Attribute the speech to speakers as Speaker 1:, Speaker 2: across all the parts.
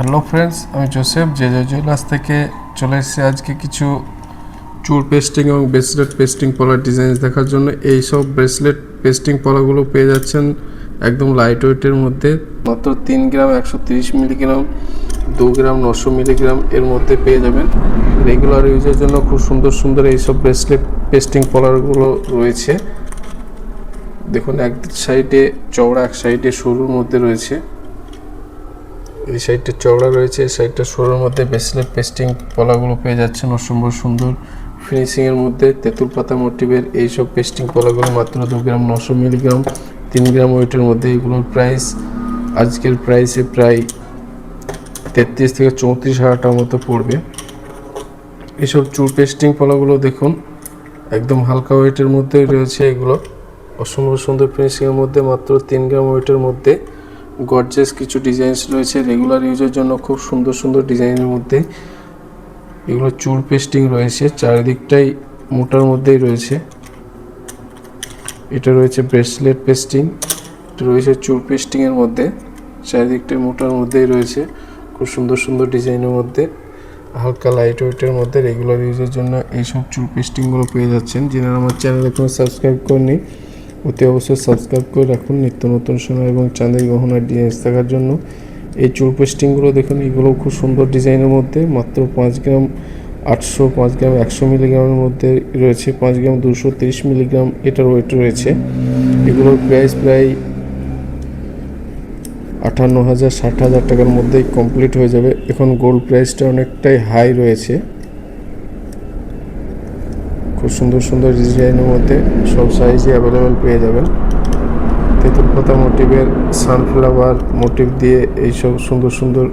Speaker 1: Hello friends আমি Joseph, J J jewellers থেকে চলে এসেছি আজকে কিছু চুল পেস্টিং এবং ব্রেসলেট পেস্টিং পলার ডিজাইন দেখার জন্য। এই সব ব্রেসলেট পেস্টিং পলাগুলো পেয়ে যাচ্ছেন একদম লাইট ওয়েটের মধ্যে। মাত্র তিন গ্রাম একশো তিরিশ মিলিগ্রাম দু গ্রাম নশো মিলিগ্রাম এর মধ্যে পেয়ে যাবেন। রেগুলার ইউজের জন্য খুব সুন্দর সুন্দর এইসব ব্রেসলেট পেস্টিং পলারগুলো রয়েছে। দেখুন, এক সাইডে চওড়া, এক সাইডে সরুর মধ্যে রয়েছে। এই সাইডটা চওড়া রয়েছে, এই সাইডটা সরুর মধ্যে ব্রেসলেট পেস্টিং পলাগুলো পেয়ে যাচ্ছেন অসম্ভব সুন্দর। ফিনিশিংয়ের মধ্যে তেঁতুল পাতা মোটিভের এইসব পেস্টিং পলাগুলো মাত্র দু গ্রাম নশো মিলিগ্রাম, তিন গ্রাম ওয়েটের মধ্যে। এগুলোর প্রাইস আজকের প্রাইসে প্রায় তেত্রিশ থেকে চৌত্রিশ হাজার টাকার মতো পড়বে। এসব চুল পেস্টিং পলাগুলো দেখুন, একদম হালকা ওয়েটের মধ্যে রয়েছে এগুলো। অসম্ভব সুন্দর ফিনিশিংয়ের মধ্যে মাত্র তিন গ্রাম ওয়েটের মধ্যে। গর্জেস কিছু ডিজাইনস রয়েছে রেগুলার ইউজের জন্য খুব সুন্দর সুন্দর ডিজাইনের মধ্যে। এগুলো চুল পেস্টিং রয়েছে, চারিদিকটাই মোটার মধ্যেই রয়েছে। এটা রয়েছে ব্রেসলেট পেস্টিং এটা রয়েছে চুল পেস্টিংয়ের মধ্যে, চারিদিকটাই মোটার মধ্যেই রয়েছে, খুব সুন্দর সুন্দর ডিজাইনের মধ্যে। হালকা লাইট ওয়েটের মধ্যে রেগুলার ইউজের জন্য এইসব চুল পেস্টিংগুলো পেয়ে যাচ্ছেন। যিনারা আমার চ্যানেল এখনও সাবস্ক্রাইব করেনি অতি অবশ্যই সাবস্ক্রাইব করে রাখুন নিত্য নতুন সময় এবং চাঁদের গহনার ডিজাইন থাকার জন্য। এই চুল পেস্টিংগুলো দেখুন এগুলো খুব সুন্দর ডিজাইনের মধ্যে। মাত্র পাঁচ গ্রাম আটশো, পাঁচ গ্রাম একশো মিলিগ্রামের মধ্যে রয়েছে। পাঁচ গ্রাম দুশো তিরিশ মিলিগ্রাম এটার ওয়েট রয়েছে। এগুলোর প্রাইস প্রায় আটান্ন হাজার, ষাট হাজার টাকার মধ্যেই কমপ্লিট হয়ে যাবে। এখন গোল্ড প্রাইসটা অনেকটাই হাই রয়েছে। খুব সুন্দর সুন্দর ডিজাইনের মধ্যে সব সাইজই অ্যাভেলেবেল পেয়ে যাবেন। তেঁতুল পাতা মোটিভের সানফ্লাওয়ার মোটিভ দিয়ে এইসব সুন্দর সুন্দর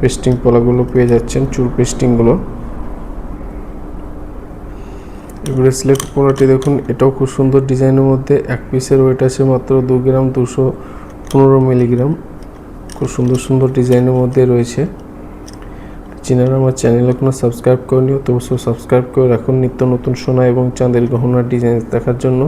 Speaker 1: পেস্টিং পলাগুলো পেয়ে যাচ্ছেন, চুল পেস্টিংগুলো ব্রেসলেট পলাটি দেখুন, এটাও খুব সুন্দর ডিজাইনের মধ্যে। এক পিসের ওয়েট আছে মাত্র দু গ্রাম দুশো পনেরো মিলিগ্রাম খুব সুন্দর সুন্দর ডিজাইনের মধ্যে রয়েছে। যিনারা আমার চ্যানেল এখনও সাবস্ক্রাইব করেনি তো অবশ্যই সাবস্ক্রাইব করে রাখুন। নিত্য নতুন সোনা এবং চাঁদের গহনার ডিজাইন দেখার জন্য।